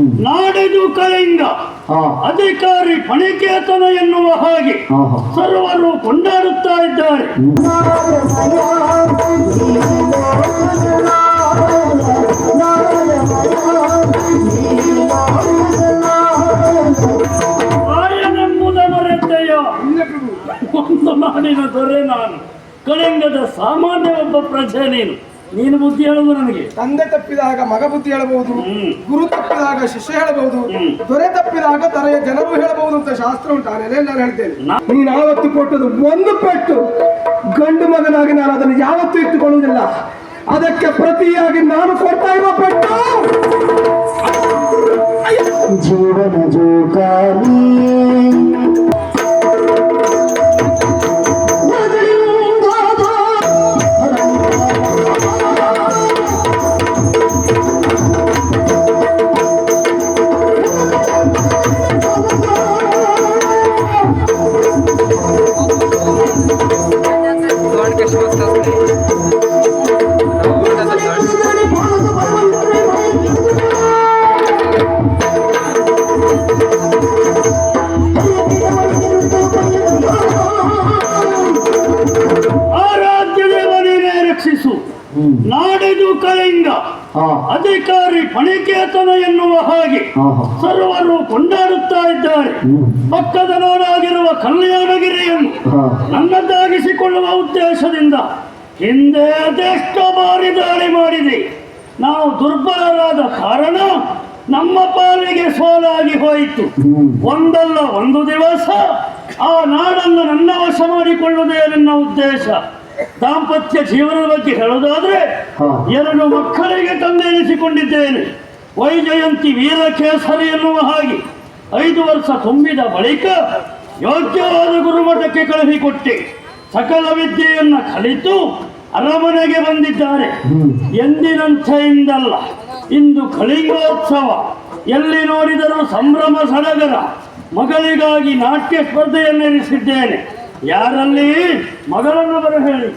ನಾಡಿದು ಕಳಿಂಗ ಹಾ. ಅಧಿಕಾರಿ ಪಣಿಕೇತನ ಎನ್ನುವ ಹಾಗೆ ಸರ್ವರು ಕೊಂಡಾಡುತ್ತಾ ಇದ್ದಾರೆ. ಒಂದು ನಾಡಿನ ದೊರೆ ನಾನು. ಕಳಿಂಗದ ಸಾಮಾನ್ಯ ಒಬ್ಬ ಪ್ರಜೆ ನೀನು. ನೀನು ಬುದ್ಧಿ ಹೇಳುವುದು ನನಗೆ. ತಂದೆ ತಪ್ಪಿದಾಗ ಮಗ ಬುದ್ಧಿ ಹೇಳಬಹುದು ಗುರು ತಪ್ಪಿದಾಗ ಶಿಷ್ಯ ಹೇಳಬಹುದು ದೊರೆ ತಪ್ಪಿದಾಗ ತರೆಯ ಜನರು ಹೇಳಬಹುದು ಅಂತ ಶಾಸ್ತ್ರ ಉಂಟು. ಆ ನೆಲೆಯಲ್ಲಿ ನಾನು ಹೇಳ್ತೇನೆ ನೀನು ಯಾವತ್ತು ಕೊಟ್ಟದು ಒಂದು ಪೆಟ್ಟು. ಗಂಡು ಮಗನಾಗಿ ನಾನು ಅದನ್ನು ಯಾವತ್ತೂ ಇಟ್ಟುಕೊಳ್ಳುವುದಿಲ್ಲ. ಅದಕ್ಕೆ ಪ್ರತಿಯಾಗಿ ನಾನು ಕೊಡ್ತಾ ಇರುವ ಪೆಟ್ಟು. ಜೀವನ ಜೋಕಾಲಿ. ಉದ್ದೇಶದಿಂದ ಹಿಂದೆ ಅದೆಷ್ಟೋ ಬಾರಿ ದಾಳಿ ಮಾಡಿದೆ. ನಾವು ದುರ್ಬಲರಾದ ಕಾರಣ ನಮ್ಮ ಪಾಲಿಗೆ ಸೋಲಾಗಿ ಹೋಯಿತು. ಒಂದಲ್ಲ ಒಂದು ದಿವಸ ಆ ನಾಡನ್ನು ನನ್ನ ವಶ ಮಾಡಿಕೊಳ್ಳುವುದೇ ನನ್ನ ಉದ್ದೇಶ? ದಾಂಪತ್ಯ ಜೀವನದ ಬಗ್ಗೆ ಹೇಳುವುದಾದ್ರೆ ಹಾ. ಎರಡು ಮಕ್ಕಳಿಗೆ ತಂದೆನಿಸಿಕೊಂಡಿದ್ದೇನೆ ವೈಜಯಂತಿ ವೀರಕೇಸರಿ ಎನ್ನುವ ಹಾಗೆ ಐದು ವರ್ಷ ತುಂಬಿದ ಬಳಿಕ ಯೋಗ್ಯವಾದ ಗುರುಮಠಕ್ಕೆ ಕಳುಹಿಕೊಟ್ಟೆ. ಸಕಲ ವಿದ್ಯೆಯನ್ನ ಕಲಿತು ಅರಮನೆಗೆ ಬಂದಿದ್ದಾರೆ. ಎಂದಿನಂಥೆಯಿಂದಲ್ಲ ಇಂದು ಕಳಿಂಗೋತ್ಸವ. ಎಲ್ಲಿ ನೋಡಿದರೂ ಸಂಭ್ರಮ ಸಡಗರ. ಮಗಳಿಗಾಗಿ ನಾಟ್ಯ ಸ್ಪರ್ಧೆಯನ್ನಿರಿಸಿದ್ದೇನೆ. ಯಾರಲ್ಲಿ? ಮಗಳನ್ನು ಬರ ಹೇಳಿ.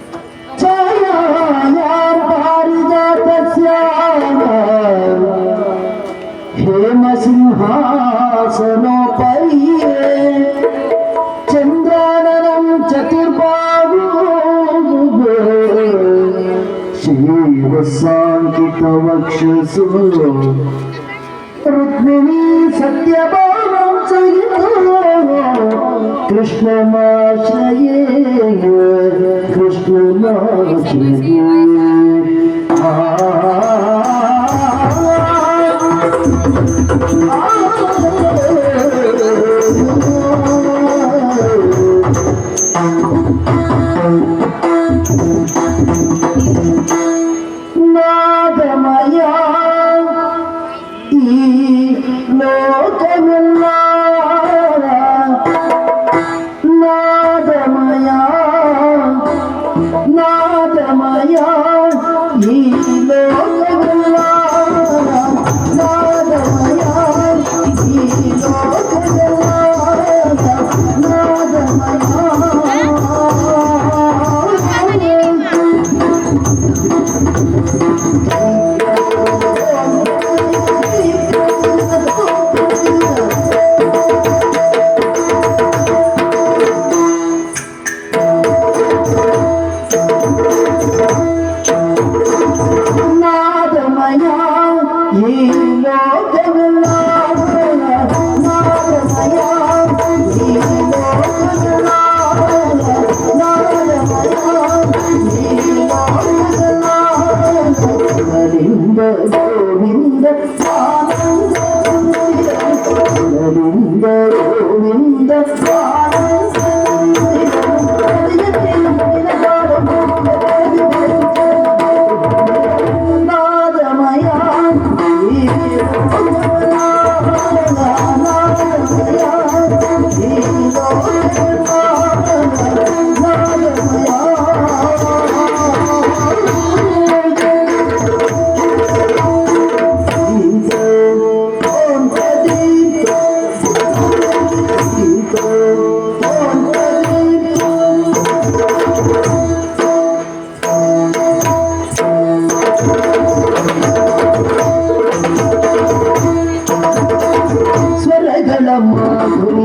ಹೇಮ ಸಿಂಹಾಸನೋಪರಿಯೇ సాంకితవక్షసు రుక్మిణీ సత్యభావం కృష్ణమాశ్రయే కృష్ణమాశ్రయే ఆ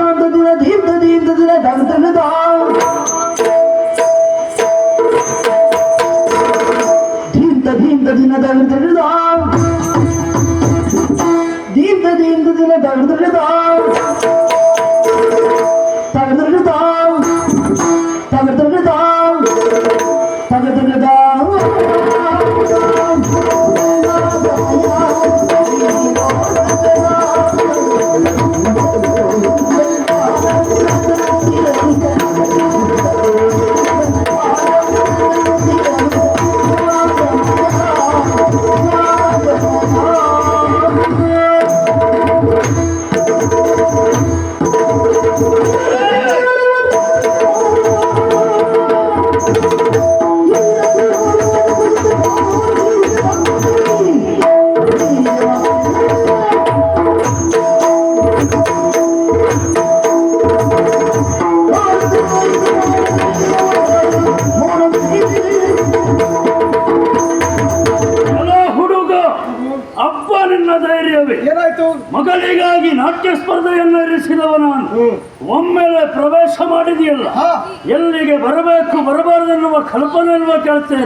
সাধারণত ಮಾಡಿದೆಯಲ್ಲ ಎಲ್ಲಿಗೆ ಬರಬೇಕು ಬರಬಾರದು ಅನ್ನುವ ಕಲ್ಪನೆ ಅನ್ನುವ ಆಯ್ತಾ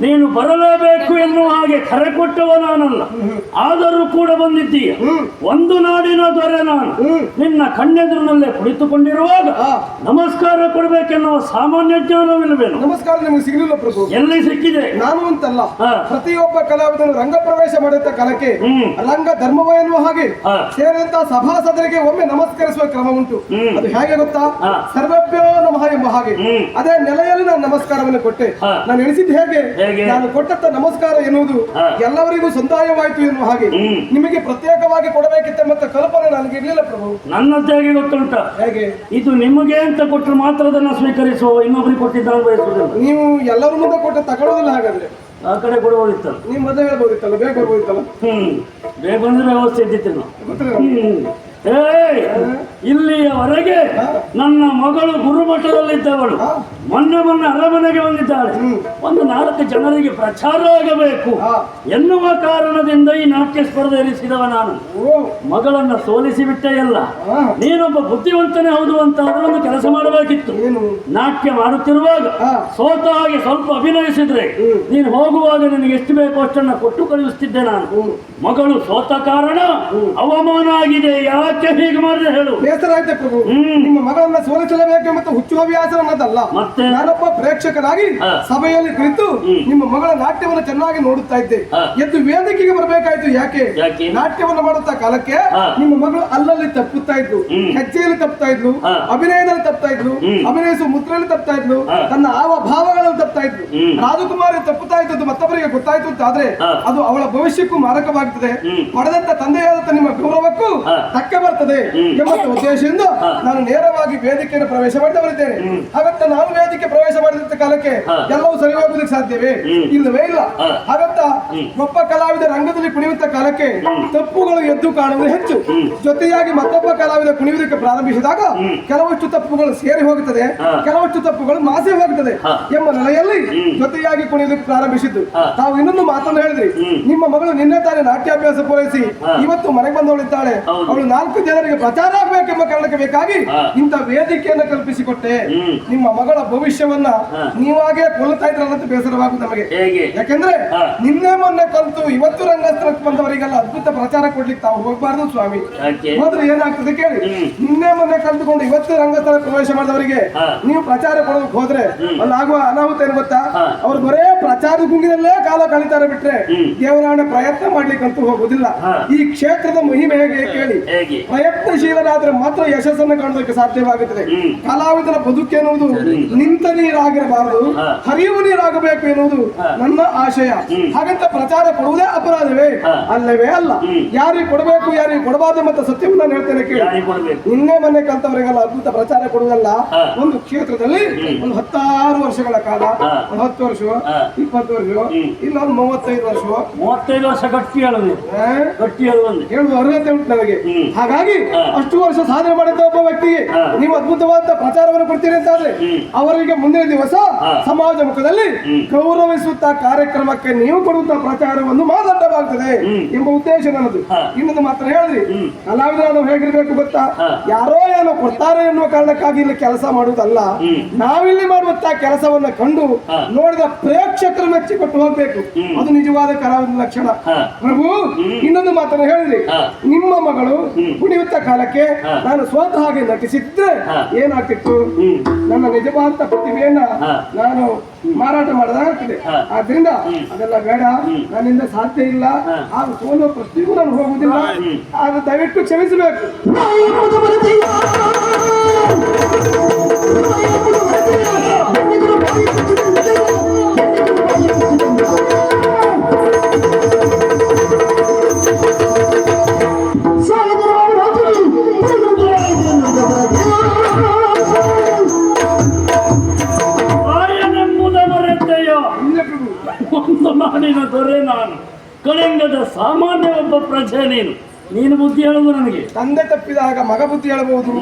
ನೀನು ಬರಲೇಬೇಕು ಎನ್ನುವ ಹಾಗೆ ಕರೆ ಕೊಟ್ಟವ ನಾನಲ್ಲ. ಆದರೂ ಕೂಡ ಬಂದಿದ್ದೀಯ. ಒಂದು ನಾಡಿನ ದೊರೆ ನಾನು. ನಿನ್ನ ಕಣ್ಣೆದುರಿನಲ್ಲೇ ಕುಳಿತುಕೊಂಡಿರುವಾಗ. ನಮಸ್ಕಾರ ಕೊಡಬೇಕೆನ್ನುವ ಸಾಮಾನ್ಯ ಜ್ಞಾನವಿಲ್ಲವೇನು? ನಮಸ್ಕಾರ ನಿಮಗೆ ಸಿಗಲಿಲ್ಲ ಪ್ರಭು. ಎಲ್ಲಿ ಸಿಕ್ಕಿದೆ? ನಾನು ಅಂತಲ್ಲ. ಪ್ರತಿಯೊಬ್ಬ ಕಲಾವಿದನು ರಂಗ ಪ್ರವೇಶ ಮಾಡಿದ ಕಲಕ್ಕೆ. ರಂಗ ಧರ್ಮವ ಎನ್ನುವ ಹಾಗೆ ಸೇರಿದಂತಹ ಸೇರಿದಂತ ಸಭಾಸದರಿಗೆ ಒಮ್ಮೆ ನಮಸ್ಕರಿಸುವ ಕ್ರಮ ಉಂಟು. ಅದು ಹೇಗೆ ಗೊತ್ತಾ. ಸರ್ವಭ್ಯೋ ನಮಃ ಎಂಬ ಹಾಗೆ. ಅದೇ ನೆಲೆಯಲ್ಲಿ ನಾನು ನಮಸ್ಕಾರವನ್ನು ಕೊಟ್ಟೆ. ನಾನು ಎಣಿಸಿದ್ದು ಹೇಗೆ? ಹೇಗೆ? ನಾನು ಕೊಟ್ಟಂತ ನಮಸ್ಕಾರ ಎನ್ನುವುದು. ಎಲ್ಲವರಿಗೂ ಸಂದಾಯವಾಯಿತು ಎನ್ನುವ ಹಾಗೆ. ನಿಮಗೆ ಪ್ರತ್ಯೇಕವಾಗಿ ಕೊಡಬೇಕಿತ್ತೆಂಬ ಕಲ್ಪನೆ ನನಗೆ ಇರಲಿಲ್ಲ ಪ್ರಭು. ನನ್ನದ್ದಾಗಿ ಗೊತ್ತುಂಟ? ಹೇಗೆ? ಇದು ನಿಮಗೆ ಅಂತ ಕೊಟ್ಟರು ಮಾತ್ರ ಅದನ್ನು ಸ್ವೀಕರಿಸುವ ಇನ್ನೊಬ್ಬರಿಗೆ ಕೊಟ್ಟಿದ್ದಾನೆ ಬಯಸುವುದಿಲ್ಲ ನೀವು ಎಲ್ಲರ ಮುಂದೆ ಕೊಟ್ಟು ತಗೊಳ್ಳೋದಿಲ್ಲ ಹಾಗಾದ್ರೆ. ಆ ಕಡೆ ಕೊಡಬಹುದಿತ್ತಲ್ಲ? ನೀವು ಮೊದಲೇ ಹೇಳ್ಬೋದಿತ್ತಲ್ಲ ಬೇಗ ಬರ್ಬೋದಿತ್ತಲ್ಲ ಹ್ಮ್. ಬೇಗ ಬಂದ್ರೆ ವ್ಯವಸ್ಥೆ ಇದ್ದಿತ್ತು ಗೊತ್ತಿಲ್ಲ. ಹ್ಮ್. ಇಲ್ಲಿಯವರೆಗೆ ನನ್ನ ಮಗಳು ಗುರುಮಠದಲ್ಲಿದ್ದವಳು. ಮೊನ್ನೆ ಮೊನ್ನೆ ಅರಮನೆಗೆ ಬಂದಿದ್ದಾಳೆ. ಒಂದು ನಾಲ್ಕು ಜನರಿಗೆ ಪ್ರಚಾರ ಆಗಬೇಕು. ಎನ್ನುವ ಕಾರಣದಿಂದ ಈ ನಾಟ್ಯ ಸ್ಪರ್ಧೆ ಇರಿಸಿದವ ನಾನು. ಮಗಳನ್ನ ಸೋಲಿಸಿ ಬಿಟ್ಟೆ ಅಲ್ಲ ನೀನೊಬ್ಬ ಬುದ್ಧಿವಂತನೇ ಹೌದು ಅಂತ ಒಂದು ಕೆಲಸ ಮಾಡಬೇಕಿತ್ತು. ನಾಟ್ಯ ಮಾಡುತ್ತಿರುವಾಗ. ಸೋತ ಹಾಗೆ ಸ್ವಲ್ಪ ಅಭಿನಯಿಸಿದ್ರೆ ನೀನು ಹೋಗುವಾಗ ನಿನಗೆ ಎಷ್ಟು ಬೇಕೋ ಅಷ್ಟನ್ನ ಕೊಟ್ಟು ಕಳುಹಿಸುತ್ತಿದ್ದೆ ನಾನು. ಮಗಳು ಸೋತ ಕಾರಣ ಅವಮಾನ ಆಗಿದೆ ಯಾಕೆ ಹೀಗೆ ಮಾಡಿದೆ ಹೇಳು. ಬೇಸರ ಆಯ್ತೆ ಪ್ರಭು. ನಿಮ್ಮ ಮಗಳನ್ನ ಸೋಲಿಸಲೇಬೇಕು ಮತ್ತು ಹುಚ್ಚು ಹವ್ಯಾಸ ಅನ್ನೋದಲ್ಲ ಮತ್ತೆ? ನಾನೊಬ್ಬ ಪ್ರೇಕ್ಷಕನಾಗಿ ಸಭೆಯಲ್ಲಿ ಕುಳಿತು ನಿಮ್ಮ ಮಗಳ ನಾಟ್ಯವನ್ನು ಚೆನ್ನಾಗಿ ನೋಡುತ್ತಾ ಇದ್ದೆ. ಎದ್ದು ವೇದಿಕೆಗೆ ಬರಬೇಕಾಯ್ತು ಯಾಕೆ? ನಾಟ್ಯವನ್ನು ಮಾಡುತ್ತಾ ಕಾಲಕ್ಕೆ ನಿಮ್ಮ ಮಗಳು ಅಲ್ಲಲ್ಲಿ ತಪ್ಪುತ್ತಾ ಇದ್ಲು. ಕಚ್ಚೆಯಲ್ಲಿ ಹೆಜ್ಜೆಯಲ್ಲಿ ತಪ್ಪುತ್ತಾ ಇದ್ಲು. ಅಭಿನಯದಲ್ಲಿ ತಪ್ಪುತ್ತಾ ಇದ್ಲು. ಅಭಿನಯಿಸುವ ಮುದ್ರೆಯಲ್ಲಿ ತಪ್ಪುತ್ತಾ ಇದ್ಲು. ತನ್ನ ಆವ ಭಾವಗಳಲ್ಲಿ ತಪ್ಪುತ್ತಾ ಇದ್ಲು. ರಾಜಕುಮಾರಿ ತಪ್ಪುತ್ತಾ ಇದ್ದದ್ದು ಮತ್ತೊಬ್ಬರಿಗೆ ಗೊತ್ತಾಯ್ತು ಅಂತ ಆದ್ರೆ ಅದು ಅವಳ ಭವಿಷ್ಯಕ್ಕೂ ಮಾರಕವಾಗ್ತದೆ. ಪಡೆದಂತ ತಂದೆಯಾದಂತ ನಿಮ್ಮ ಗೌರವಕ್ಕೂ ಹಾ. ಬರ್ತದೆ. ಎಂಬ ಉದ್ದೇಶದಿಂದ. ನಾನು ನೇರವಾಗಿ ವೇದಿಕೆಯನ್ನು ಪ್ರವೇಶ ಮಾಡಿದವರಿದ್ದೇನೆ ಬರುತ್ತೇನೆ ಹಾಗಂತ ನಾನು ವೇದಿಕೆ ಪ್ರವೇಶ ಮಾಡಿದಂತ ಕಾಲಕ್ಕೆ ಎಲ್ಲವೂ ಸರಿ ಹೋಗುದಕ್ಕೆ ಸಾಧ್ಯವೇ ಇಲ್ಲವೇ ಇಲ್ಲ. ಹಾಗಂತ. ಒಬ್ಬ ಕಲಾವಿದ ರಂಗದಲ್ಲಿ ಕುಣಿಯುವಂತ ಕಾಲಕ್ಕೆ ತಪ್ಪುಗಳು ಎದ್ದು ಕಾಣುವುದು ಹೆಚ್ಚು. ಜೊತೆಯಾಗಿ ಮತ್ತೊಬ್ಬ ಕಲಾವಿದ ಕುಣಿಯುವುದಕ್ಕೆ ಪ್ರಾರಂಭಿಸಿದಾಗ. ಕೆಲವಷ್ಟು ತಪ್ಪುಗಳು ಸೇರಿ ಹೋಗುತ್ತದೆ. ಕೆಲವಷ್ಟು ತಪ್ಪುಗಳು ಮಾಸಿ ಹೋಗುತ್ತದೆ ಎಂಬ ನೆಲೆಯಲ್ಲಿ. ಜೊತೆಯಾಗಿ ಕುಣಿಯುವುದಕ್ಕೆ ಪ್ರಾರಂಭಿಸಿದ್ದು ತಾವು ಇನ್ನೊಂದು ಮಾತನ್ನು ಹೇಳಿದ್ರಿ ನಿಮ್ಮ ಮಗಳು ನಿನ್ನೆ ತಾನೇ ನಾಟ್ಯಾಭ್ಯಾಸ ಪೂರೈಸಿ. ಇವತ್ತು ಮನೆಗೆ ಬಂದವಳಿದ್ದಾಳೆ. ಅವಳು ನಾಲ್ಕು ಜನರಿಗೆ ಪ್ರಚಾರ ಆಗ್ಬೇಕೆಂಬ ಕಾರಣಕ್ಕೆ ಬೇಕಾಗಿ. ಇಂಥ ವೇದಿಕೆಯನ್ನು ಕಲ್ಪಿಸಿಕೊಟ್ಟೆ. ನಿಮ್ಮ ಮಗಳ ಭವಿಷ್ಯವನ್ನ. ನೀವಾಗೇ ಕೊಲ್ತಾ ಅನ್ನೋದು ಬೇಸರವಾಗುದು ನಮಗೆ. ಯಾಕೆಂದ್ರೆ ನಿನ್ನೆ ಮೊನ್ನೆ ಕಲ್ತು ಇವತ್ತು ರಂಗಸ್ಥಳಕ್ಕೆ ಬಂದವರಿಗೆಲ್ಲ ಅದ್ಭುತ ಪ್ರಚಾರ ಕೊಡ್ಲಿಕ್ಕೆ ತಾವು ಹೋಗ್ಬಾರ್ದು ಸ್ವಾಮಿ. ಹೋದ್ರೆ ಏನಾಗ್ತದೆ ಕೇಳಿ. ನಿನ್ನೆ ಮೊನ್ನೆ ಕಲ್ತುಕೊಂಡು ಇವತ್ತು ರಂಗಸ್ಥಳ ಪ್ರವೇಶ ಮಾಡಿದವರಿಗೆ ನೀವು ಪ್ರಚಾರ ಕೊಡೋದಕ್ಕೆ ಹೋದ್ರೆ ಅಲ್ಲಾಗುವ ಅಲ್ಲಿ ಆಗುವ ಅನಾಹುತ ಏನು ಗೊತ್ತಾ? ಅವ್ರ ಬರೇ ಪ್ರಚಾರ ಗುಂಗಿನಲ್ಲೇ ಕಾಲ ಕಳೀತಾರೆ ಬಿಟ್ರೆ. ದೇವರಾಣೆ ಪ್ರಯತ್ನ ಮಾಡ್ಲಿಕ್ಕಂತೂ ಹೋಗುದಿಲ್ಲ. ಈ ಕ್ಷೇತ್ರದ ಮಹಿಮೆ ಹೇಗೆ ಕೇಳಿ? ಪ್ರಯತ್ನಶೀಲರಾದ್ರೆ ಮಾತ್ರ ಯಶಸ್ಸನ್ನು ಕಾಣೋದಕ್ಕೆ ಸಾಧ್ಯವಾಗುತ್ತದೆ. ಕಲಾವಿದರ ಬದುಕೆನ್ನುವುದು ಬದುಕು ಎನ್ನುವುದು ನಿಂತ ನೀರಾಗಿರಬಾರದು. ಹರಿಯುವ ನೀರಾಗಬೇಕು ಎನ್ನುವುದು ನನ್ನ ಆಶಯ. ಹಾಗಂತ ಪ್ರಚಾರ ಕೊಡುವುದೇ ಅಪರಾಧವೇ? ಅಲ್ಲವೇ ಅಲ್ಲ. ಯಾರಿಗೆ ಕೊಡಬೇಕು ಯಾರಿಗೆ ಕೊಡಬಾರದು ಮತ್ತೆ ಸತ್ಯವನ್ನ ಹೇಳ್ತೇನೆ ಕೇಳಿ. ನಿನ್ನೆ ಮೊನ್ನೆ ಕಲ್ತವರಿಗೆಲ್ಲ ಅದ್ಭುತ ಪ್ರಚಾರ ಕೊಡುವುದಲ್ಲ. ಒಂದು ಕ್ಷೇತ್ರದಲ್ಲಿ ಒಂದು ಹತ್ತಾರು ವರ್ಷಗಳ ಕಾಲ. ಒಂದು ಹತ್ತು ವರ್ಷ. ಇಪ್ಪತ್ತು ವರ್ಷ ಇನ್ನೊಂದು ಇಲ್ಲ ಒಂದು ಮೂವತ್ತೈದು ವರ್ಷ. ಮೂವತ್ತೈದು ವರ್ಷ ಗಟ್ಟಿ ಹೇಳುದು? ಗಟ್ಟಿ ಹೇಳುವಂತ ಹೇಳುವ ಅರ್ಹತೆ ಉಂಟು ನನಗೆ. ಹಾಗಾಗಿ ಅಷ್ಟು ವರ್ಷ ಸಾಧನೆ ಮಾಡಿದ ಒಬ್ಬ ವ್ಯಕ್ತಿಗೆ ನೀವು ಅದ್ಭುತವಾದ ಪ್ರಚಾರವನ್ನು ಕೊಡ್ತೀರಿ ಅಂತ ಆದ್ರೆ ಅವರಿಗೆ ಮುಂದಿನ ದಿವಸ ಸಮಾಜ ಮುಖದಲ್ಲಿ. ಗೌರವಿಸುತ್ತ ಕಾರ್ಯಕ್ರಮಕ್ಕೆ ನೀವು ಕೊಡುವಂತಹ ಪ್ರಚಾರವನ್ನು ಮಾದಂಡವಾಗುತ್ತದೆ ಎಂಬ ಉದ್ದೇಶ ನನ್ನದು. ಇನ್ನೊಂದು ಮಾತ್ರ ಹೇಳಿದ್ರಿ. ಕಲಾವಿದ ಕಲಾವಿದರು ನಾವು ಹೇಗಿರ್ಬೇಕು ಗೊತ್ತಾ? ಯಾರೋ ಏನೋ ಕೊಡ್ತಾರೆ ಎನ್ನುವ ಕಾರಣಕ್ಕಾಗಿ ಇಲ್ಲಿ ಕೆಲಸ ಮಾಡುವುದಲ್ಲ. ನಾವಿಲ್ಲಿ ಮಾಡುವಂತಹ ಕೆಲಸವನ್ನ ಕಂಡು ನೋಡಿದ ಪ್ರೇಕ್ಷಕರು ಮೆಚ್ಚಿಕೊಟ್ಟು ಹೋಗ್ಬೇಕು. ಅದು ನಿಜವಾದ ಕಲಾವಿದ ಲಕ್ಷಣ. ಪ್ರಭು ಇನ್ನೊಂದು ಮಾತನ್ನು ಹೇಳಿದ್ರಿ. ನಿಮ್ಮ ಮಗಳು. ಕುಣಿಯುತ್ತ ಕಾಲಕ್ಕೆ ನಾನು ಸ್ವತಃ ಹಾಗೆ ನಟಿಸಿದ್ರೆ. ಏನಾಗ್ತಿತ್ತು? ನನ್ನ ನಿಜವಾದ ಪ್ರತಿಭೆಯನ್ನ ನಾನು ಮಾರಾಟ ಮಾಡದಾಗ್ತದೆ. ಆದ್ರಿಂದ. ಅದೆಲ್ಲ ಬೇಡ. ನನ್ನಿಂದ ಸಾಧ್ಯ ಇಲ್ಲ. ಹಾಗೂ ಸೋಲುವ ಪ್ರಶ್ನೆಗೂ ನಾನು ಹೋಗುವುದಿಲ್ಲ. ಆದ್ರೆ ದಯವಿಟ್ಟು ಕ್ಷಮಿಸಬೇಕು. ನಾಡಿನ ದೊರೆ ನಾನು. ಕಳಿಂಗದ ಸಾಮಾನ್ಯ ಒಬ್ಬ ಪ್ರಜೆ ನೀನು. ನೀನು ಬುದ್ಧಿ ಹೇಳುವುದು ನನಗೆ. ತಂದೆ ತಪ್ಪಿದಾಗ ಮಗ ಬುದ್ಧಿ ಹೇಳಬಹುದು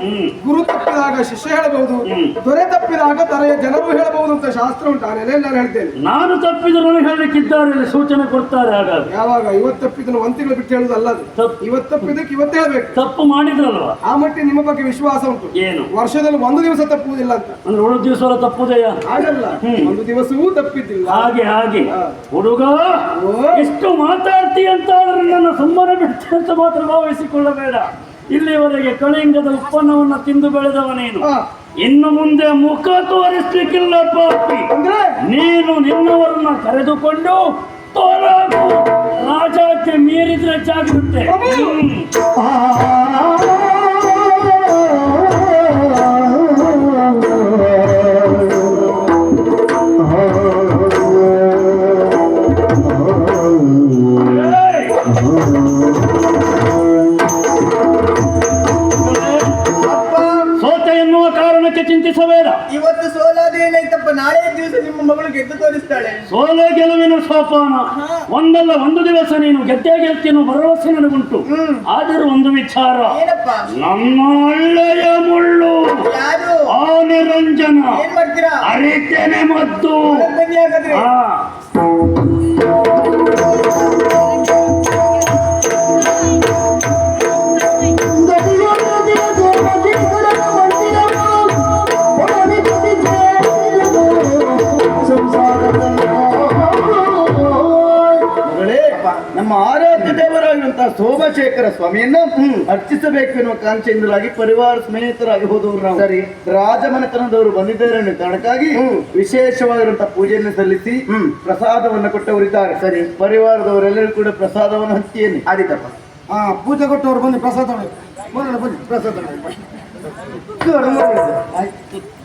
ಗುರು ತಪ್ಪಿದಾಗ ಶಿಷ್ಯ ಹೇಳಬಹುದು. ದೊರೆ ತಪ್ಪಿದಾಗ ತಲೆಯ ಜನರು ಹೇಳಬಹುದು ಅಂತ ಶಾಸ್ತ್ರ ಉಂಟು. ನಾನು ಹೇಳ್ತೇನೆ? ನಾನು ತಪ್ಪಿದ್ರು ಹೇಳಲಿಕ್ಕಿದ್ದಾರೆ ಸೂಚನೆ ಕೊಡ್ತಾರೆ ಹಾಗಾದ್ರೆ. ಯಾವಾಗ? ಇವತ್ತು ತಪ್ಪಿದ್ರು ಒಂದು ತಿಂಗಳು ಬಿಟ್ಟು ಹೇಳುದು ಅಲ್ಲ ಅದು ತಪ್ಪು. ಇವತ್ತು ತಪ್ಪಿದ್ದಕ್ಕೆ ಇವತ್ತು ಹೇಳ್ಬೇಕು. ತಪ್ಪು ಮಾಡಿದ್ರಲ್ವಾ? ಆ ಮಟ್ಟಿಗೆ ನಿಮ್ಮ ಬಗ್ಗೆ ವಿಶ್ವಾಸ ಉಂಟು. ಏನು? ವರ್ಷದಲ್ಲಿ ಒಂದು ದಿವಸ ತಪ್ಪುವುದಿಲ್ಲ ಅಂತ. ಅಂದ್ರೆ ಉಳಿದ ದಿವಸ ತಪ್ಪುದೇ ಆಗಲ್ಲ ಹಾಗಲ್ಲ. ಒಂದು ದಿವಸವೂ ತಪ್ಪಿದ್ದಿಲ್ಲ. ಹಾಗೆ ಹಾಗೆ. ಹುಡುಗ. ಎಷ್ಟು ಮಾತಾಡ್ತಿ ಅಂತ ಆದ್ರೆ ನನ್ನ ಸುಮ್ಮನೆ ಬಿಡ್ತೆ ಅಂತ ಭಾವಿಸಿಕೊಳ್ಳಬೇಡ ಇಲ್ಲಿವರೆಗೆ ಕಳಿಂಗದ ಉತ್ಪನ್ನವನ್ನ ತಿಂದು ಬೆಳೆದವನೇನು ಇನ್ನು ಮುಂದೆ ಮುಖ ತೋರಿಸ್ಲಿಕ್ಕಿಲ್ಲ ಪಾಪಿ. ನೀನು ನಿನ್ನವರನ್ನ ಕರೆದುಕೊಂಡು ತೋರಾಗು. ರಾಜಕ್ಕೆ ಮೀರಿದ್ರೆ ಜಾಗ್ರತೆ ಒಂದಲ್ಲ ಒಂದು ದಿವಸ ನೀನು ಗೆದ್ದೇ ಗೆಲ್ತೀನೋ ಭರವಸೆ ನನಗುಂಟು. ಆದರೂ ಒಂದು ವಿಚಾರ. ನಮ್ಮ ಒಳ್ಳೆಯ ಮುಳ್ಳು. ಆ ನಿರಂಜನ. ಅರಿತೇನೆ ಮತ್ತು ನಮ್ಮ ಆರಾಧ್ಯ ದೇವರಾಗಿರುವಂತಹ ಸೋಮಶೇಖರ ಸ್ವಾಮಿಯನ್ನ ಅರ್ಚಿಸಬೇಕು ಎನ್ನುವ ಕಾಂಕ್ಷೆಯಿಂದಲಾಗಿ ಪರಿವಾರ ಸ್ನೇಹಿತರಾಗಿ ಹೋದವರು ನಾವು. ಸರಿ. ರಾಜಮನೆತನದವರು ಬಂದಿದ್ದಾರೆ ಅನ್ನೋ ಕಾರಣಕ್ಕಾಗಿ ವಿಶೇಷವಾಗಿರುವಂತಹ ಪೂಜೆಯನ್ನು ಸಲ್ಲಿಸಿ ಪ್ರಸಾದವನ್ನು ಕೊಟ್ಟವರಿದ್ದಾರೆ. ಸರಿ. ಪರಿವಾರದವರೆಲ್ಲರೂ ಕೂಡ ಪ್ರಸಾದವನ್ನು ಹಂಚಿಯೇನೆ. ಆದಿತಪ್ಪ ಹಾ ಪೂಜೆ ಕೊಟ್ಟವರು ಬಂದು ಪ್ರಸಾದ ಬನ್ನಿ ಪ್ರಸಾದ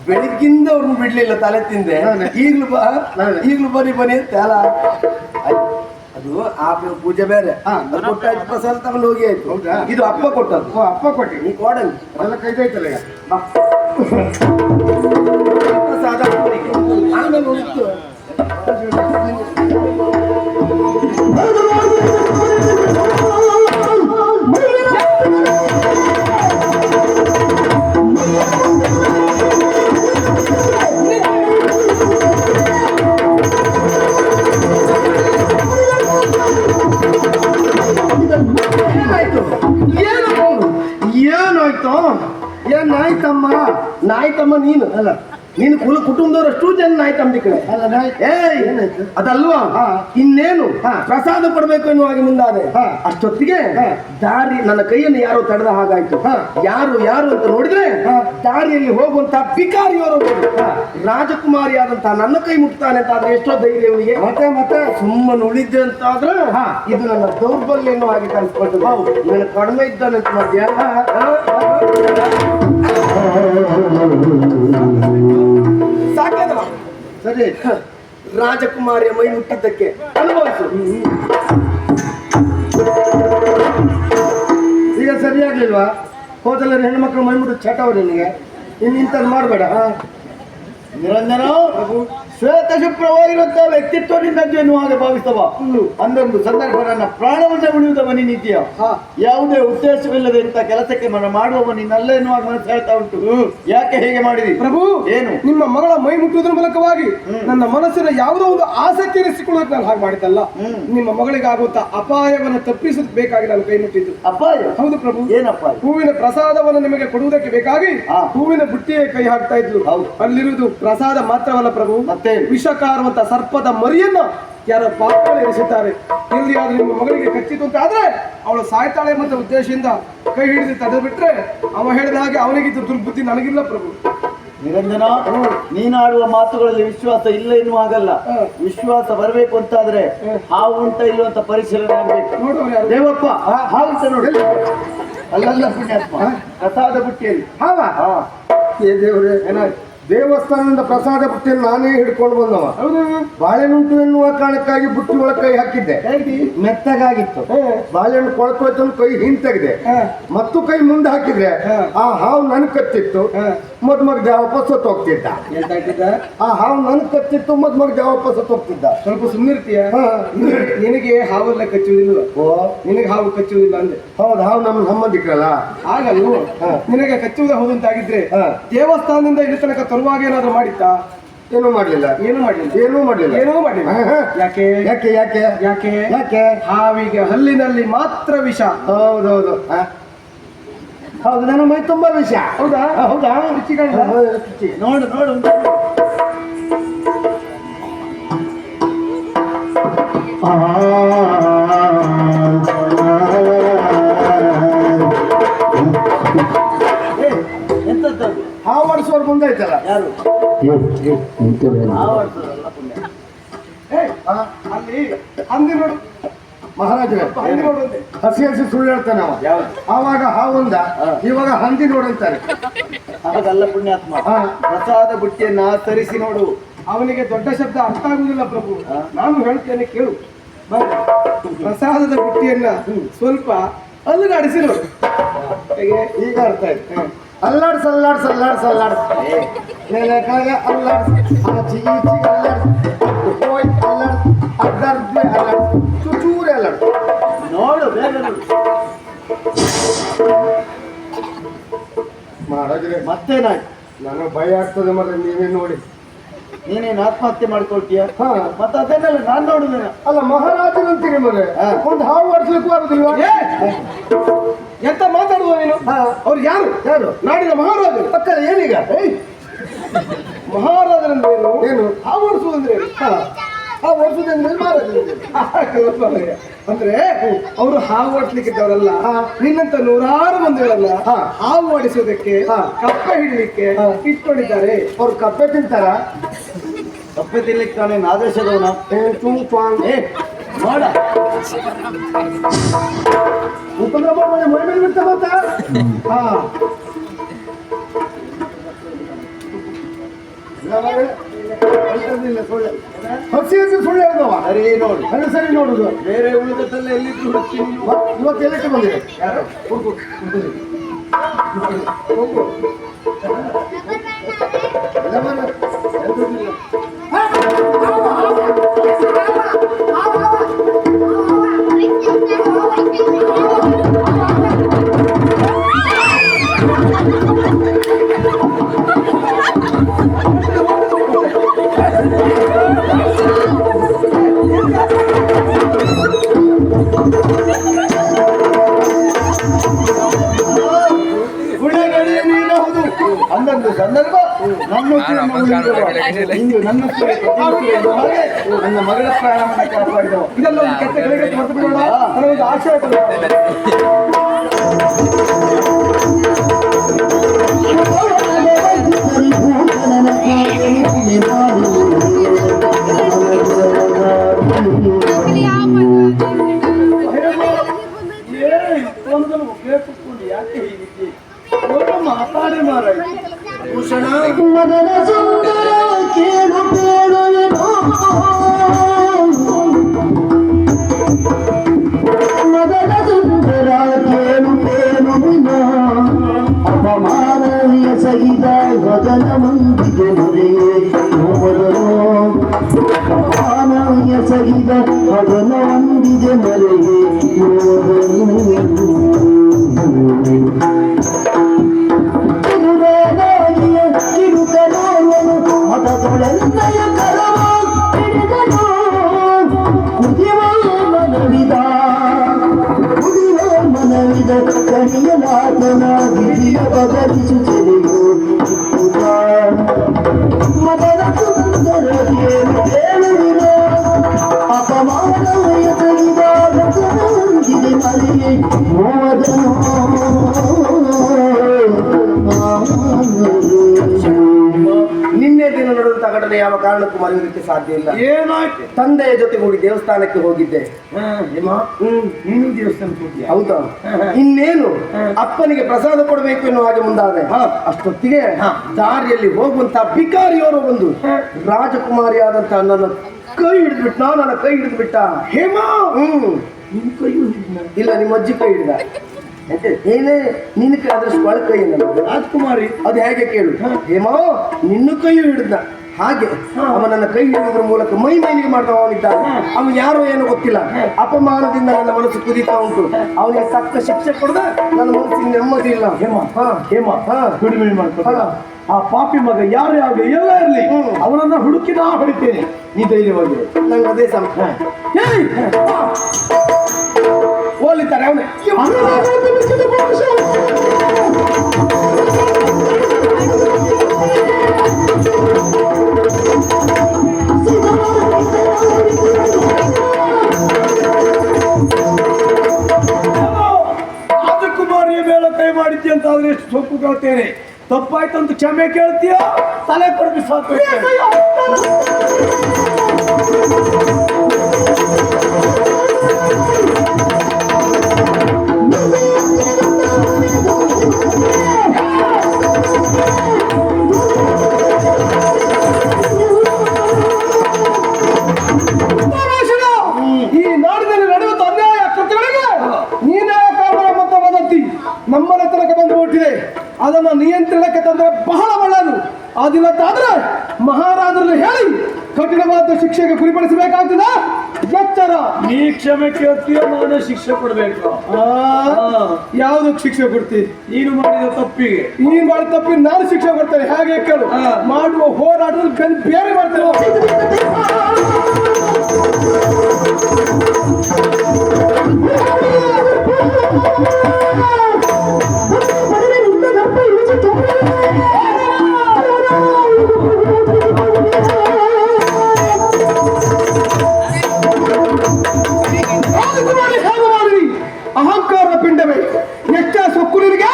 ಬೆಳಿಗ್ಗಿಂದ ಅವ್ರನ್ನ ಬಿಡ್ಲಿಲ್ಲ ತಲೆ ತಿಂದೆ. ಈಗ್ಲೂ ಬಾ. ಈಗ್ಲೂ ಬನ್ನಿ ಬನ್ನಿ ಅಂತ. ಅಲ್ಲ. ಅದು ಆ ಪೂಜೆ ಬೇರೆ ಹಾ. ಅದು ಕೊಟ್ಟಾಯ್ತು ಪ್ರಸಾದ ತಗೊಂಡು ಹೋಗಿ ಆಯ್ತು ಹೌದಾ? ಇದು ಅಪ್ಪ ಕೊಟ್ಟದ್ದು ಓ ಅಪ್ಪ ಕೊಟ್ಟಿ ನೀ ಕೊಡಂಗಿ ಅದೆಲ್ಲ ಕೈದಾಯ್ತಲ್ಲ ಈಗ. ಪ್ರಸಾದ. ಆಮೇಲೆ ಅದಲ್ವಾ. ಇನ್ನೇನು. ಪ್ರಸಾದ ಕೊಡ್ಬೇಕು ಹಾಗೆ ಮುಂದಾದೆ. ಹಾ. ಅಷ್ಟೊತ್ತಿಗೆ. ದಾರಿ ನನ್ನ ಕೈಯನ್ನು ಯಾರೋ ತಡೆದ ಹಾಗಾಯ್ತು. ಹಾ. ಯಾರು ಯಾರು ಅಂತ ನೋಡಿದ್ರೆ. ದಾರಿಯಲ್ಲಿ ಹೋಗುವಂತ ರಾಜಕುಮಾರಿ ರಾಜಕುಮಾರಿಯಾದಂತ ನನ್ನ ಕೈ ಮುಟ್ತಾನೆ ಅಂತ ಆದ್ರೆ ಎಷ್ಟೋ ಧೈರ್ಯ ಇವನಿಗೆ. ಮತ್ತೆ ಮತ್ತೆ? ಸುಮ್ಮನೆ ಉಳಿದೆ ಅಂತ ಆದ್ರೆ. ಇದು ನನ್ನ ದೌರ್ಬಲ್ಯ ಎನ್ನುವ ಹಾಗೆ ಕಲ್ಸ್ಕೊಳ್ತದೆ ಇವನು ಕಡಿಮೆ ಇದ್ದಾನೆ ಅಂತ ಮಧ್ಯ. ಸರಿ. ರಾಜಕುಮಾರಿಯ ಮೈ ಮುಟ್ಟಿದ್ದಕ್ಕೆ ಅನುಭವಿಸು. ಈಗ ಸರಿಯಾಗ್ಲಿಲ್ವಾ? ಹೋದಲ್ಲ ಹೆಣ್ಮಕ್ಳು ಮೈಮುಟ್ಟು ಅವರು ನಿನಗೆ. ಇನ್ನು ಇಂಥದ್ದು ಮಾಡಬೇಡ ನಿರಂಜನ ಶ್ವೇತ ವ್ಯಕ್ತಿತ್ವ ವ್ಯಕ್ತಿತ್ವದಿಂದದ್ದು ಎನ್ನುವ ಹಾಗೆ ಭಾವಿಸ್ತವ ಅಂದೊಂದು ಸಂದರ್ಭ ನನ್ನ ಪ್ರಾಣವನ್ನೇ ಉಳಿಯುವುದವ ನೀತಿಯ. ಯಾವುದೇ ಉದ್ದೇಶವಿಲ್ಲದೆ ಇಂಥ ಕೆಲಸಕ್ಕೆ ಮನ ಮಾಡುವವ ನಿನ್ನಲ್ಲ ಎನ್ನುವಾಗ ಮನಸ್ಸು ಹೇಳ್ತಾ ಉಂಟು. ಯಾಕೆ ಹೇಗೆ ಮಾಡಿದಿ? ಪ್ರಭು ಏನು? ನಿಮ್ಮ ಮಗಳ ಮೈ ಮುಟ್ಟುವುದರ ಮೂಲಕವಾಗಿ ನನ್ನ ಮನಸ್ಸಿನ ಯಾವುದೋ ಒಂದು ಆಸಕ್ತಿ ಇರಿಸಿಕೊಳ್ಳೋಕೆ ನಾನು ಹಾಗೆ ಮಾಡಿದ್ದಲ್ಲ. ನಿಮ್ಮ ಮಗಳಿಗೆ ಆಗುವಂತ ಅಪಾಯವನ್ನು ತಪ್ಪಿಸುದು ಬೇಕಾಗಿ ನಾನು ಕೈ ಮುಟ್ಟಿದ್ದು. ಅಪಾಯ? ಹೌದು ಪ್ರಭು. ಏನಪ್ಪ ಹೂವಿನ ಪ್ರಸಾದವನ್ನು ನಿಮಗೆ ಕೊಡುವುದಕ್ಕೆ ಬೇಕಾಗಿ. ಹೂವಿನ ಬುಟ್ಟಿಯೇ ಕೈ ಹಾಕ್ತಾ ಇದ್ರು ಹೌದು. ಅಲ್ಲಿರುವುದು ಪ್ರಸಾದ ಮಾತ್ರವಲ್ಲ ಪ್ರಭು. ಮತ್ತೆ? ವಿಷ ಕಾರುವಂತ ಸರ್ಪದ ಮರಿಯನ್ನ ಯಾರ ಪಾತ್ರ ಎನಿಸುತ್ತಾರೆ ಇಲ್ಲಿ ಆದ್ರೆ ನಿಮ್ಮ ಮಗಳಿಗೆ ಕಚ್ಚಿತು ಅಂತ ಆದ್ರೆ ಅವಳು ಸಾಯ್ತಾಳೆ ಎಂಬ ಉದ್ದೇಶದಿಂದ ಕೈ ಹಿಡಿದು ತಡೆದು ಬಿಟ್ರೆ ಅವ ಹೇಳಿದ ಹಾಗೆ ಅವನಿಗಿದ್ದು ದುರ್ಬುದ್ಧಿ ನನಗಿಲ್ಲ ಪ್ರಭು. ನಿರಂಜನ ನೀನಾಡುವ ಮಾತುಗಳಲ್ಲಿ ವಿಶ್ವಾಸ ಇಲ್ಲ ಎನ್ನುವಾಗಲ್ಲ ಆಗಲ್ಲ ವಿಶ್ವಾಸ ಬರಬೇಕು ಅಂತಾದ್ರೆ ಹಾವು ಉಂಟ ಇಲ್ಲ ಅಂತ ಪರಿಶೀಲನೆ ಆಗ್ಬೇಕು. ದೇವಪ್ಪ ಹಾವು ಉಂಟ ನೋಡಿ. ಅಲ್ಲಲ್ಲ ಪುಣ್ಯಾತ್ಮ. ಪ್ರಸಾದ ಬುಟ್ಟಿಯಲ್ಲಿ. ಹಾವಾ? ಹಾ. ಏ ದೇವ್ರೆ ಏನಾಯ್ತು? ದೇವಸ್ಥಾನದಿಂದ ಪ್ರಸಾದ ಬುಟ್ಟಿಯನ್ನು ನಾನೇ ಹಿಡ್ಕೊಂಡು ಬಂದವ. ಬಾಳೆನುಂಟು ಎನ್ನುವ ಕಾರಣಕ್ಕಾಗಿ ಬುಟ್ಟಿ ಒಳಗೆ ಕೈ ಹಾಕಿದ್ದೆ. ಮೆತ್ತಗಾಗಿತ್ತು. ಬಾಳೆಹಣ್ಣು ಕೊಳ್ತೋಯ್ತು ಅಂತ ಕೈ ಹಿಂತೆಗೆದೆ. ಮತ್ತು ಕೈ ಮುಂದೆ ಹಾಕಿದ್ರೆ ಆ ಹಾವು ನನ್ ಕತ್ತಿತ್ತು. ಹಾ. ಮದ್ ಮಗ ವಾಪಸ್ ಸತ್ತು ಹೋಗ್ತಿದ್ದ. ಎಂತ ಹಾಕಿದ್ದ ಆ ಹಾವು ನನ್ ಕಚ್ಚಿತ್ತು ಮದ್ ಮಗ ವಾಪಸ್ ಹೋಗ್ತಿದ್ದ. ಸ್ವಲ್ಪ ಸುಮ್ಮಿರ್ತೀಯ. ನಿನಗೆ ಹಾವೆಲ್ಲ ಕಚ್ಚುವುದಿಲ್ಲ ಓ. ನಿನಗೆ ಹಾವು ಕಚ್ಚುವುದಿಲ್ಲ ಅಂದೆ. ಹೌದು ಹಾವು ನಮ್ಮ ಸಂಬಂಧಿಕರಲ್ಲ ಆಗಲ್ಲ. ನಿನಗೆ ಕಚ್ಚುವುದೇ ಹೌದು ಅಂತಾಗಿದ್ರೆ ಹಾ. ದೇವಸ್ಥಾನದಿಂದ ಇಲ್ಲಿ ತನಕ ತರುವಾಗ ಏನಾದ್ರು ಮಾಡಿತ್ತಾ? ಏನೂ ಮಾಡ್ಲಿಲ್ಲ. ಏನು ಮಾಡಲಿಲ್ಲ? ಏನೂ ಮಾಡ್ಲಿಲ್ಲ. ಏನೂ ಮಾಡಲಿಲ್ಲ. ಯಾಕೆ? ಯಾಕೆ ಯಾಕೆ? ಯಾಕೆ? ಯಾಕೆ? ಹಾವಿಗೆ ಹಲ್ಲಿನಲ್ಲಿ ಮಾತ್ರ ವಿಷ. ಹೌದೌದು? ಹೌದು ನನ್ನ ಮೈ ತುಂಬಾ ವಿಷಯ. ಹೌದಾ? ಹೌದಾ? ರುಚಿ. ನೋಡು ನೋಡು. ಎಂತದ್ದು? ಹಾವು ಮುಂದಾಯ್ತಲ್ಲ ಯಾರು? ಅಲ್ಲಿ ಹಂದಿ ನೋಡು. ಮಹಾರಾಜರೇ ಅಂದೆ. ಹಸಿ ಹಸಿ ಸುಳ್ಳು ಹೇಳ್ತಾನೆ ಅವ? ಆವಾಗ ಹಾವುಂದ ಇವಾಗ ಹಂದಿ ನೋಡಂತಾರೆ. ಅದಲ್ಲ ಪುಣ್ಯಾತ್ಮ. ಪ್ರಸಾದ ಬುಟ್ಟಿಯನ್ನ ಸರಿಸಿ ನೋಡು. ಅವನಿಗೆ ದೊಡ್ಡ ಶಬ್ದ ಅರ್ಥ ಆಗುದಿಲ್ಲ ಪ್ರಭು. ನಾನು ಹೇಳ್ತೇನೆ ಕೇಳು. ಪ್ರಸಾದದ ಬುಟ್ಟಿಯನ್ನ ಸ್ವಲ್ಪ ಅಲ್ಲುಗಾಡಿಸಿ ನೋಡು. ಹೇಗೆ? ಈಗ ಅರ್ಥ ಆಯ್ತು. ಅಲ್ಲಾಡ್ಸ್ ಅಲ್ಲಾಡ್ಸ್ ಅಲ್ಲಾಡ್ಸ್ ಅಲ್ಲಾಡ್ಸ್ ಮೇಲೆ ಕೆಳಗೆ ಅಲ್ಲಾಡ್ಸ್ ಆಚೆ ಅಲ್ಲಾಡ್ಸ್ ಹೋಯ್ ಅಲ್ಲಾಡ್ಸ್ ಅಲ್ಲಾಡ್ಸ್ ನೋಡು ಬೇಗ ಮಹಾರಾಜರೇ ಮತ್ತೇನಾಯ್ತು? ನನಗೆ ಭಯ ಆಗ್ತದೆ ಮತ್ತೆ ನೀವೇ ನೋಡಿ. ನೀನೇನು ಆತ್ಮಹತ್ಯೆ ಮಾಡ್ಕೊಳ್ತೀಯ? ಹಾ. ಮತ್ತೆ ಅದನ್ನೆಲ್ಲ ನಾನು ನೋಡುದೇನ? ಅಲ್ಲ ಮಹಾರಾಜರಂತೀರಿ ಮರೆ. ಒಂದು ಹಾವು ಆಡಿಸ್ಲಿಕ್ಕೂ ಏ! ಎಂತ ಮಾತಾಡುವ ನೀನು? ಅವ್ರು ಯಾರು? ಯಾರು? ನಾಡಿನ ಮಹಾರಾಜರು. ಪಕ್ಕದ ಏನೀಗ? ಮಹಾರಾಜರಂದ್ರೇನು ಏನು? ಹಾವು ಆಡಿಸುವುದಂದ್ರೆ ಹಾ. ಹಾವು ಓಡಿಸೋದಂದ್ರೆ ಮಹಾರಾಜರು ಅಂದ್ರೆ ಅವರು ಹಾವು ಓಡಿಸ್ಲಿಕ್ಕಿದ್ದವರಲ್ಲ ನಿನ್ನಂತ ನೂರಾರು ಮಂದಿಗಳಲ್ಲ. ಹಾವು ಓಡಿಸೋದಕ್ಕೆ. ಕಪ್ಪೆ ಹಿಡಲಿಕ್ಕೆ. ಇಟ್ಕೊಂಡಿದ್ದಾರೆ. ಅವ್ರು ಕಪ್ಪೆ ತಿಂತಾರ? ಕಪ್ಪೆ ತಿನ್ಲಿಕ್ಕೆ ತಾನೇನು ಆದೇಶದವನ? ಮಾಡ ಏ ಉಪದ್ರ ಮಾಡಿ ಮೈ ಮೇಲೆ ಬಿಡ್ತಾ ಹಾ. ಹಸಿ ಹಸಿ ಸುಳ್ಳು ಹೇಳ್ದವ ಸರಿ ನೋಡು. ಸರಿ ಸರಿ ನೋಡುದು. ಬೇರೆ ಉಳಿದಲ್ಲ ಎಲ್ಲಿದ್ರು ಹುಡುಕಿ ಇವತ್ತು ಹೋಗು. ಬಂದಿದೆ ಗುಳೆಗಡೆ ನನ್ನ ಮಗಳ ಪ್ರಾಣವನ್ನು ಇದೆಲ್ಲ ಒಂದು ಕೆಟ್ಟ ಗಳಿಗೆ ಹೊರತು ಬಿಡೋಣ. ಆಶಯ ಭೂಷಣ ಮದನ ಸುಂದರ ಕೇಳು ಬೇಡುವೆನೋ ಮದನ ಸುಂದರ ಕೇಳು ಬೇಡುವೆನೋ ಅಪಮಾನವಿಯ ಸಹಿತ ವದನ ಮಂದಿಗೆ ಕಣಿಯಲಾತನ ಗಿರಿಯ ಬದಲಿಸು ಚೆಲೆಯು ಮದನ ಸುಂದರ ಕೇಳು ಕಾರಣಕ್ಕೂ ಮರೆಯುವುದಕ್ಕೆ ಸಾಧ್ಯ ಇಲ್ಲ. ಏನಾಯ್ತು ತಂದೆಯ ಹೋಗಿ ದೇವಸ್ಥಾನಕ್ಕೆ ಹೋಗಿದ್ದೆ. ಹೇಮ. ನೀನು ದೇವಸ್ಥಾನಕ್ಕೆ ಹೌದಾ. ಇನ್ನೇನು? ಅಪ್ಪನಿಗೆ ಪ್ರಸಾದ ಕೊಡಬೇಕು ಎನ್ನುವ ಹಾಗೆ ಮುಂದಾದೆ. ಅಷ್ಟೊತ್ತಿಗೆ ದಾರಿಯಲ್ಲಿ ಹೋಗುವಂತ ಭಿಕಾರಿಯವರು ಬಂದು ರಾಜಕುಮಾರಿ ಆದಂತ ನನ್ನ ಕೈ ಹಿಡಿದು ಬಿಟ್ಟ ನನ್ನ ಕೈ ಹಿಡಿದು ಬಿಟ್ಟ ಹೇಮ. ಹ್ಮ್ ನಿನ್ ಹಿಡ್ನ. ಇಲ್ಲ ನಿಮ್ಮ ಅಜ್ಜಿ ಕೈ ಹಿಡಿದ? ಏನೇ ನಿನ್ನ ಕೈ ಅದ್ರ ಸ್ವಳ ಕೈ. ರಾಜ್ಕುಮಾರಿ? ಅದು ಹೇಗೆ ಕೇಳು? ಹೇಮೋ ನಿನ್ನ ಕೈಯೂ ಹಿಡಿದ ಹಾಗೆ ಅವ ನನ್ನ ಕೈ ಹಿಡಿಯೋದ್ರ ಮೂಲಕ ಮೈ ಮೈಲಿ ಮಾಡ್ತಾ ಅವನಿದ್ದಾನೆ. ಅವನು ಯಾರೋ ಏನೋ ಗೊತ್ತಿಲ್ಲ. ಅಪಮಾನದಿಂದ ನನ್ನ ಮನಸ್ಸು ಕುದೀತಾ ಉಂಟು. ಅವನಿಗೆ ತಕ್ಕ ಶಿಕ್ಷೆ ಕೊಡದ ನನ್ನ ಮನಸ್ಸಿನ ನೆಮ್ಮದಿ ಇಲ್ಲ. ಹೇಮ ಹೇಮ ಆ ಪಾಪಿ ಮಗ ಯಾರು ಯಾರು ಎಲ್ಲ ಇರಲಿ ಅವನನ್ನ ಹುಡುಕಿ ನಾ ಹೊಡಿತೇನೆ. ನೀ ಧೈರ್ಯವಾಗಿರು. ನಂಗೆ ಅದೇ ಸಮಸ್ಯೆ ಹೇಳಿ. ಹೋಲಿತಾರೆ ಅವನೇ. ಎಷ್ಟು ಸೊಪ್ಪು ಕೇಳ್ತೇನೆ. ತಪ್ಪಾಯ್ತು ಅಂತ ಕ್ಷಮೆ ಕೇಳ್ತೀಯ? ತಲೆ ಕೊಡ್ಬಿ ಸಾಕು. ಅದಿಲ್ಲತ್ತಾದ್ರೆ ಮಹಾರಾಜರಲ್ಲಿ ಹೇಳಿ ಕಠಿಣವಾದ ಶಿಕ್ಷೆಗೆ ಗುರಿಪಡಿಸಬೇಕಾಗ್ತದ. ಎಚ್ಚರ. ನೀ ಕ್ಷಮೆ ಕೇಳ್ತೀಯ ನಾನು ಶಿಕ್ಷೆ ಕೊಡ್ಬೇಕು. ಆ, ಯಾವ್ದಕ್ಕೆ ಶಿಕ್ಷೆ ಕೊಡ್ತಿ? ನೀನು ಮಾಡಿದ ತಪ್ಪಿಗೆ. ನೀನ್ ಮಾಡಿದ ತಪ್ಪಿ ನಾನು ಶಿಕ್ಷೆ ಕೊಡ್ತೇನೆ. ಹೇಗೆ ಕೇಳು. ಮಾಡುವ ಹೋರಾಟದಲ್ಲಿ ಬೆನ್ ಬೇರೆ ಮಾಡ್ತೇನೆ. ಅಹಂಕಾರ ಪಿಂಡವೇ. ಎಷ್ಟ ಸೊಕ್ಕು ನಿನಗೆ?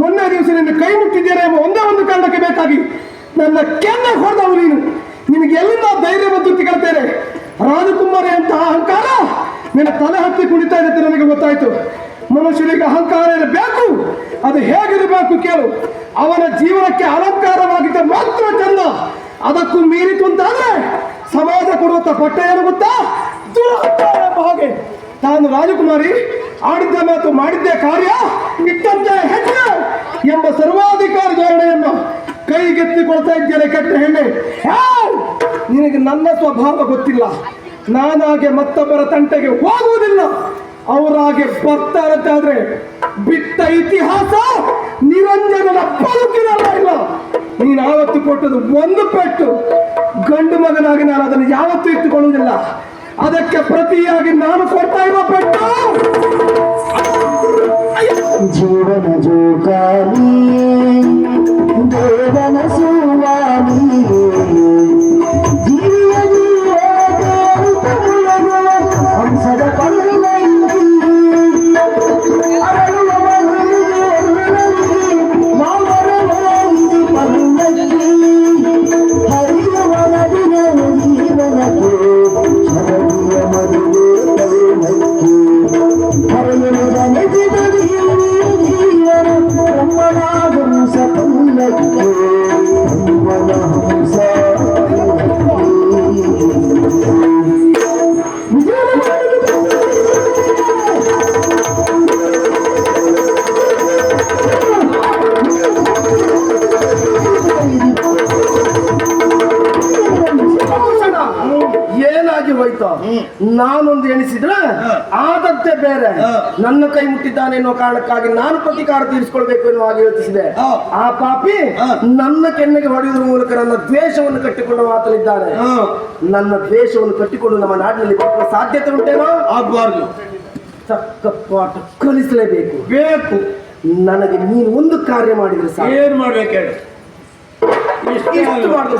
ಮೊನ್ನೆ ದಿವಸ ನಿನ್ನ ಕೈ ಮುಟ್ಟಿದ್ದೀರಾ ಎಂಬ ಒಂದೇ ಒಂದು ಕಾರಣಕ್ಕೆ ಬೇಕಾಗಿ ನನ್ನ ಕೆನ್ನ ಹೊಡೆದವು ನೀನು. ನಿನಗೆ ಎಲ್ಲಿಂದ ಧೈರ್ಯ ಬಂದು ಕೇಳ್ತೇನೆ. ರಾಜಕುಮಾರ ಅಂತ ಅಹಂಕಾರ ನಿನ್ನ ತಲೆ ಹತ್ತಿ ಕುಣಿತಾ ಇದೆ ಅಂತ ನನಗೆ ಗೊತ್ತಾಯ್ತು. ಮನುಷ್ಯನಿಗೆ ಅಹಂಕಾರ ಇರಬೇಕು ಅದು ಹೇಗಿರಬೇಕು ಕೇಳು. ಅವನ ಜೀವನಕ್ಕೆ ಅಲಂಕಾರವಾಗಿದ್ದ ಮಾತ್ರ ಚಂದ. ಅದಕ್ಕೂ ಮೀರಿತು ಅಂತಾದ್ರೆ ಸಮಾಜ ಕೊಡುವಂತ ಪಟ್ಟ ಏನು ಗೊತ್ತಾ ಹಾಗೆ. ನಾನು ರಾಜಕುಮಾರಿ ಆಡಿದ್ದ ಮಾತು ಮಾಡಿದ್ದೆ ಕಾರ್ಯ ಇಟ್ಟಂತೆ ಹೆಣ್ಣು ಎಂಬ ಸರ್ವಾಧಿಕಾರಿ ಧೋರಣೆಯನ್ನು ಕೈಗೆತ್ತಿಕೊಳ್ತಾ ಇದ್ದೇನೆ ಕೆಟ್ಟ ಹೆಣ್ಣೆ! ನಿನಗೆ ನನ್ನ ಸ್ವಭಾವ ಗೊತ್ತಿಲ್ಲ. ನಾನಾಗೆ ಮತ್ತೊಬ್ಬರ ತಂಟೆಗೆ ಹೋಗುವುದಿಲ್ಲ. ಅವರಾಗೆ ಬರ್ತಾರಂತಾದ್ರೆ ಬಿಟ್ಟ ಇತಿಹಾಸ ನಿರಂಜನನ ಬದುಕಿನಲ್ಲ ನೀನು ಆವತ್ತು ಕೊಟ್ಟದು ಒಂದು ಪೆಟ್ಟು. ಗಂಡು ಮಗನಾಗಿ ನಾನು ಅದನ್ನು ಯಾವತ್ತೂ ಇಟ್ಟುಕೊಳ್ಳುವುದಿಲ್ಲ. ಅದಕ್ಕೆ ಪ್ರತಿಯಾಗಿ ನಾನು ಕೊಡ್ತಾ ಇರೋ ಪೆಟ್ಟು. ಜೀವನ ಜೋಕಾಲಿ ದೇವನ ಸುವಾಲಿ. ಬೇರೆ. ನನ್ನ ಕೈ ಮುಟ್ಟಿದ್ದಾನೆ ಎನ್ನುವ ಕಾರಣಕ್ಕಾಗಿ ನಾನು ಪ್ರತಿಕಾರ ತೀರಿಸಿಕೊಳ್ಬೇಕು ಎನ್ನುವ ಹಾಗೆ ಯೋಚಿಸಿದೆ. ಆ ಪಾಪಿ ನನ್ನ ಕೆನ್ನೆಗೆ ಹೊಡೆಯುವುದರ ಮೂಲಕ ನನ್ನ ದ್ವೇಷವನ್ನು ಕಟ್ಟಿಕೊಂಡು ಮಾತಲಿದ್ದಾನೆ ನನ್ನ ದ್ವೇಷವನ್ನು ಕಟ್ಟಿಕೊಂಡು ನಮ್ಮ ನಾಡಿನಲ್ಲಿ ಬರುವ ಸಾಧ್ಯತೆ ಉಂಟೇನೋ? ಆಗ್ಬಾರ್ದು. ತಕ್ಕ ಪಾಠ ಕಲಿಸಲೇಬೇಕು. ಬೇಕು. ನನಗೆ ನೀನು ಒಂದು ಕಾರ್ಯ ಮಾಡಿದ್ರೆ ಸಾಕು. ಏನ್ ಮಾಡ್ಬೇಕು ಹೇಳು. ಇಷ್ಟು ಮಾಡಿದ್ರೆ